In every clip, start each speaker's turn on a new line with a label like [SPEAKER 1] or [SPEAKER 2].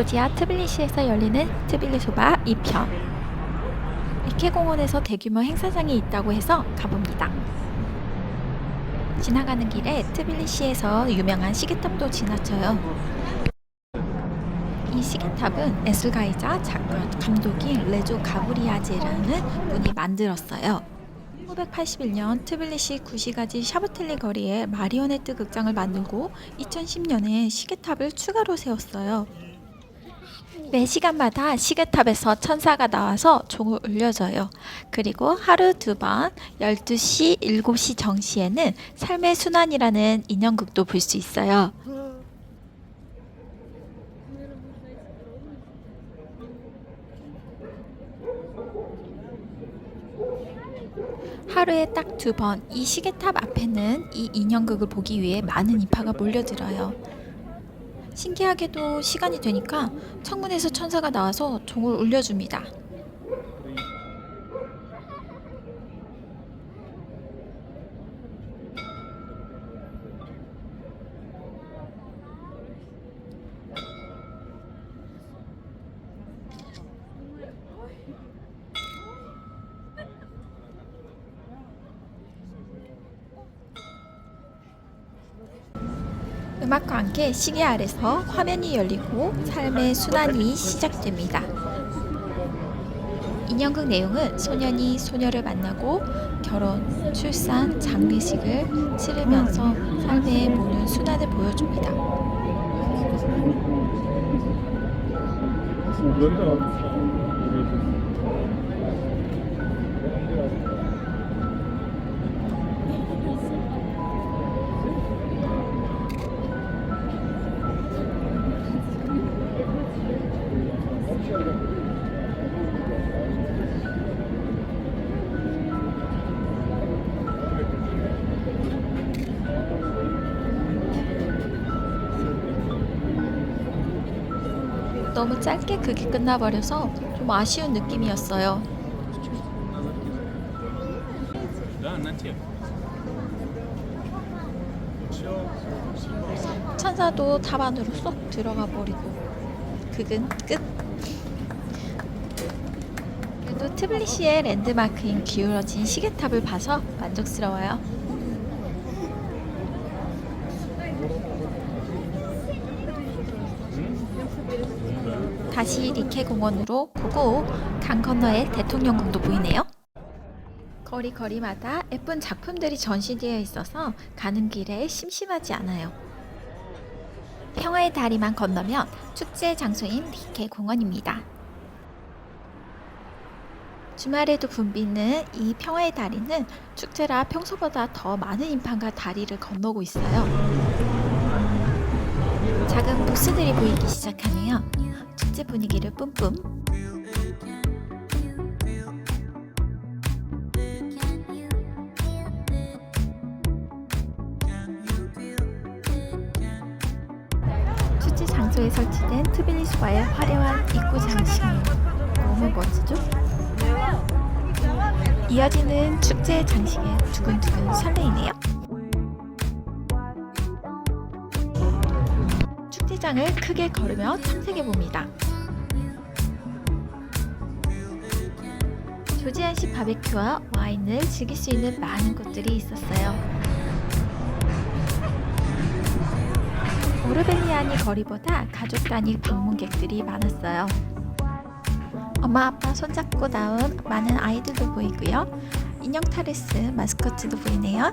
[SPEAKER 1] 조지아 트빌리시에서 열리는 트빌리소바 2편. 이케공원에서 대규모 행사장이 있다고 해서 가봅니다. 지나가는 길에 트빌리시에서 유명한 시계탑도 지나쳐요. 이 시계탑은 에술가이자 작가 감독인 레조 가브리아제라는 분이 만들었어요. 1981년 트빌리시 구시가지 샤브텔리 거리에 마리오네트 극장을 만들고 2010년에 시계탑을 추가로 세웠어요. 매 시간마다 시계탑에서 천사가 나와서 종을 울려줘요. 그리고 하루 두 번 12시, 7시 정시에는 삶의 순환이라는 인형극도 볼 수 있어요. 하루에 딱 두 번 이 시계탑 앞에는 이 인형극을 보기 위해 많은 인파가 몰려들어요. 신기하게도 시간이 되니까 창문에서 천사가 나와서 종을 울려줍니다. 음악과 함께 시계 아래서 화면이 열리고 삶의 순환이 시작됩니다. 인형극 내용은 소년이 소녀를 만나고 결혼, 출산, 장례식을 치르면서 삶의 모든 순환을 보여줍니다. 너무 짧게 그게 끝나버려서 좀 아쉬운 느낌이었어요. 천사도 탑 안으로 쏙 들어가 버리고 그은 끝. 그래도 트블리시의 랜드마크인 기울어진 시계탑을 봐서 만족스러워요. 다시 리케 공원으로 보고 강 건너에 대통령궁도 보이네요. 거리 거리마다 예쁜 작품들이 전시되어 있어서 가는 길에 심심하지 않아요. 평화의 다리만 건너면 축제 장소인 리케 공원입니다. 주말에도 붐비는 이 평화의 다리는 축제라 평소보다 더 많은 인파가 다리를 건너고 있어요. 작은 부스들이 보이기 시작하네요. 축제 분위기를 뿜뿜. 축제 장소에 설치된 트빌리스와의 화려한 입구 장식 너무 멋지죠? 이어지는 축제 장식에 두근두근 설레이네요. 축제장을 크게 걸으며 탐색해 봅니다. 조지안식 바베큐와 와인을 즐길 수 있는 많은 곳들이 있었어요. 오르벨리아니 거리보다 가족 단위 방문객들이 많았어요. 엄마 아빠 손잡고 나온 많은 아이들도 보이고요. 인형 타레스 마스코트도 보이네요.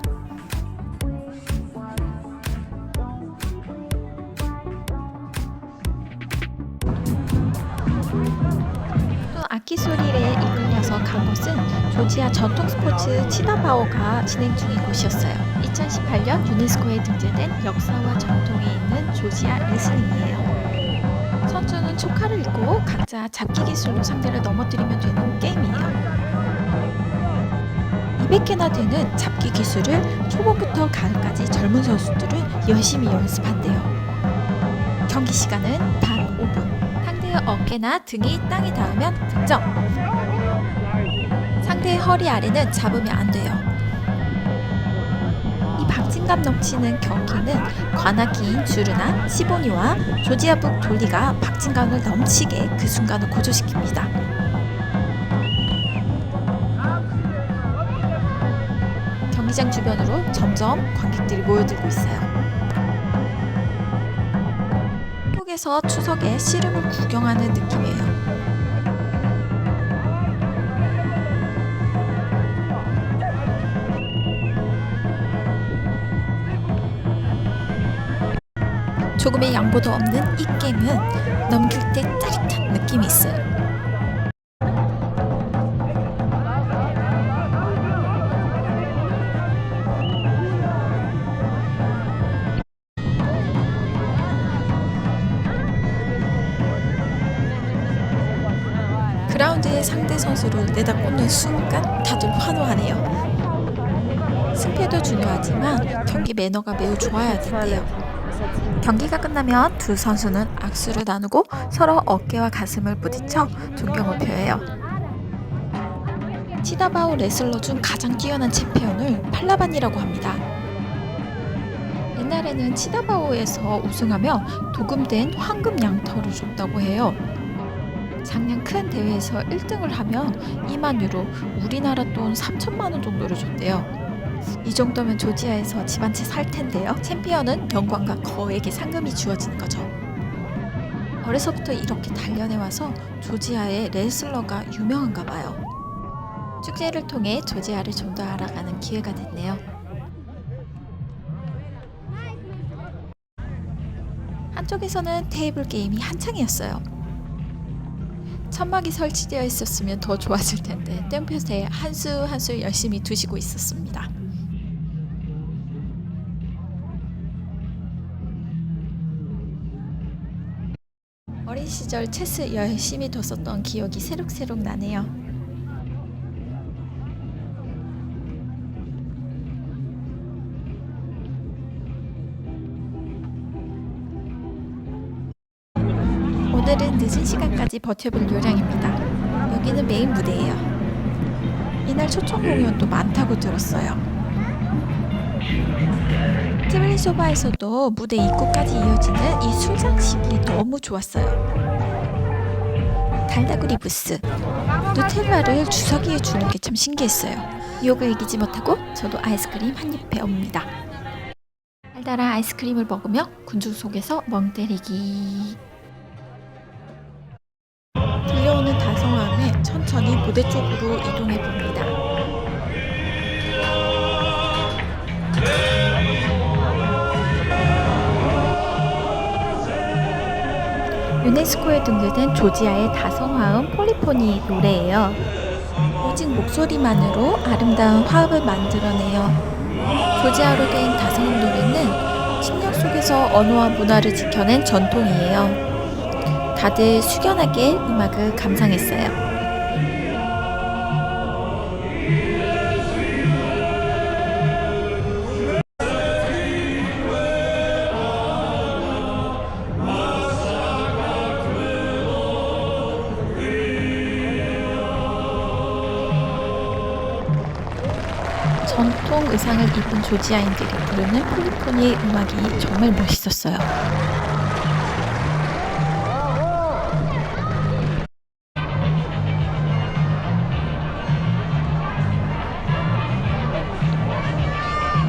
[SPEAKER 1] 악기 소리에 이끌려서 간 곳은 조지아 전통 스포츠 치다바오가 진행 중인 곳이었어요. 2018년 유네스코에 등재된 역사와 전통이 있는 조지아 레슬링이에요. 선수는 초카를 잃고 각자 잡기 기술로 상대를 넘어뜨리면 되는 게임이에요. 200개나 되는 잡기 기술을 초보부터 가을까지 젊은 선수들은 열심히 연습한대요. 경기 시간은 단 5분. 상대의 어깨나 등이 땅에 닿으면 득점. 상대의 허리 아래는 잡으면 안 돼요. 이방 박진감 넘치는 경기는 관악기인 주르나 시보니와 조지아북 돌리가 박진감을 넘치게 그 순간을 고조시킵니다. 경기장 주변으로 점점 관객들이 모여들고 있어요. 한국에서 추석에 씨름을 구경하는 느낌이에요. 조금의 양보도 없는 이 게임은 넘길 때 짜릿한 느낌이 있어요. 그라운드에 상대 선수를 내다 꽂는 순간 다들 환호하네요. 승패도 중요하지만 경기 매너가 매우 좋아야 된대요. 경기가 끝나면 두 선수는 악수를 나누고 서로 어깨와 가슴을 부딪혀 존경을 표해요. 치다바오 레슬러 중 가장 뛰어난 챔피언을 팔라반이라고 합니다. 옛날에는 치다바오에서 우승하며 도금된 황금 양털을 줬다고 해요. 작년 큰 대회에서 1등을 하면 2만 유로, 우리나라 돈 3천만 원 정도를 줬대요. 이 정도면 조지아에서 집 한 채 살 텐데요. 챔피언은 영광과 거액의 상금이 주어지는 거죠. 어려서부터 이렇게 단련해 와서 조지아의 레슬러가 유명한가 봐요. 축제를 통해 조지아를 좀 더 알아가는 기회가 됐네요. 한쪽에서는 테이블 게임이 한창이었어요. 천막이 설치되어 있었으면 더 좋았을 텐데 땡볕에 한수 한 수 열심히 두시고 있었습니다. 어린 시절 체스 열심히 뒀었던 기억이 새록새록 나네요. 오늘은 늦은 시간 버텨볼 요량입니다. 여기는 메인 무대예요. 이날 초청 공연도 많다고 들었어요. 트빌리소바에서도 무대 입구까지 이어지는 이 술장식이 너무 좋았어요. 달다구리 부스, 누텔라를 주사기에 주는 게 참 신기했어요. 욕을 이기지 못하고 저도 아이스크림 한입 배웁니다. 달달한 아이스크림을 먹으며 군중 속에서 멍 때리기. 천천히 무대 쪽으로 이동해 봅니다. 유네스코에 등재된 조지아의 다성화음 폴리포니 노래예요. 오직 목소리만으로 아름다운 화음을 만들어내요. 조지아로 된 다성음 노래는 식량 속에서 언어와 문화를 지켜낸 전통이에요. 다들 숙연하게 음악을 감상했어요. 전통 의상을 입은 조지아인들이 부르는 폴리포니의 음악이 정말 멋있었어요.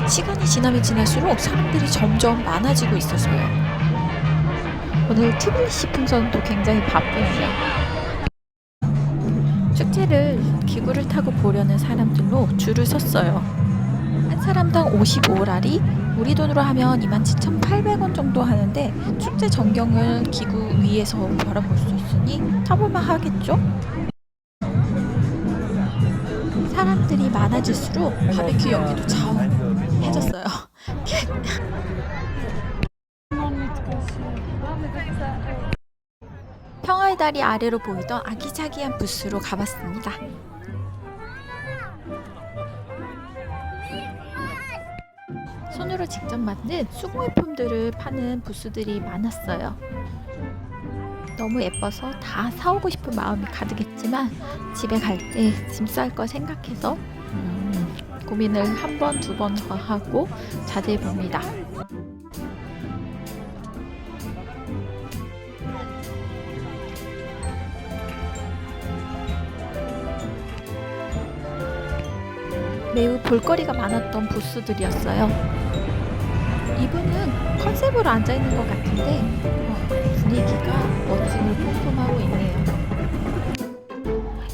[SPEAKER 1] 시간이 지나면 지날수록 사람들이 점점 많아지고 있어서요. 오늘 트빌리시 풍선도 굉장히 바쁘네요. 축제를 기구를 타고 보려는 사람들로 줄을 섰어요. 한 사람당 55라리, 우리 돈으로 하면 27,800원 정도 하는데 축제 전경을 기구 위에서 바라볼 수 있으니 타볼만 하겠죠? 사람들이 많아질수록 바베큐 연기도 자원해졌어요. 평화의 다리 아래로 보이던 아기자기한 부스로 가봤습니다. 손으로 직접 만든 수공예품들을 파는 부스들이 많았어요. 너무 예뻐서 다 사오고 싶은 마음이 가득했지만 집에 갈 때 짐 쌀 거 생각해서 음, 고민을 한 번, 두 번 더 하고 자제해 봅니다. 매우 볼거리가 많았던 부스들이었어요. 이분은 컨셉으로 앉아 있는 것 같은데 어, 분위기가 멋짐을 뿜뿜하고 있네요.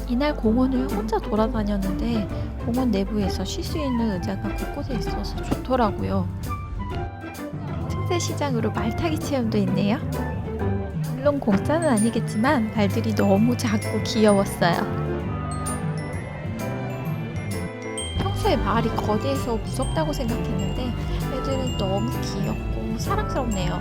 [SPEAKER 1] 이날 공원을 혼자 돌아다녔는데 공원 내부에서 쉴 수 있는 의자가 곳곳에 있어서 좋더라고요. 특세 시장으로 말타기 체험도 있네요. 물론 공짜는 아니겠지만 말들이 너무 작고 귀여웠어요. 평소에 말이 거대해서 무섭다고 생각했는데 애들은 너무 귀엽고 사랑스럽네요.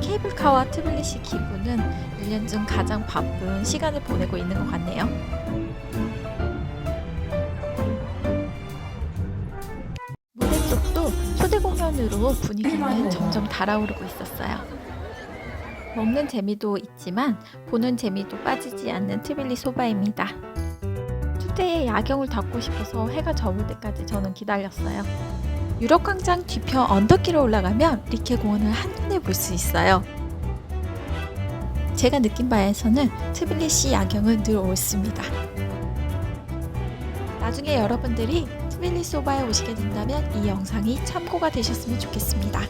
[SPEAKER 1] 케이블카와 트빌리시 기부는 1년 중 가장 바쁜 시간을 보내고 있는 것 같네요. 무대 쪽도 초대 공연으로 분위기는 점점 달아오르고 있었어요. 먹는 재미도 있지만 보는 재미도 빠지지 않는 트빌리 소바입니다. 축제의 야경을 닫고 싶어서 해가 저물 때까지 저는 기다렸어요. 유럽 광장 뒤편 언덕길을 올라가면 리케 공원을 한눈에 볼 수 있어요. 제가 느낀 바에서는 트빌리시 야경은 늘 옳습니다. 나중에 여러분들이 트빌리 소바에 오시게 된다면 이 영상이 참고가 되셨으면 좋겠습니다.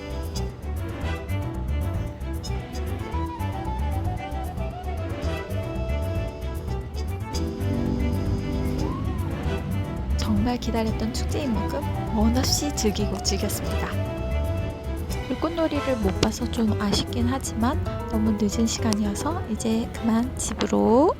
[SPEAKER 1] 정말 기다렸던 축제인 만큼 원 없이 즐기고 즐겼습니다. 불꽃놀이를 못 봐서 좀 아쉽긴 하지만 너무 늦은 시간이어서 이제 그만 집으로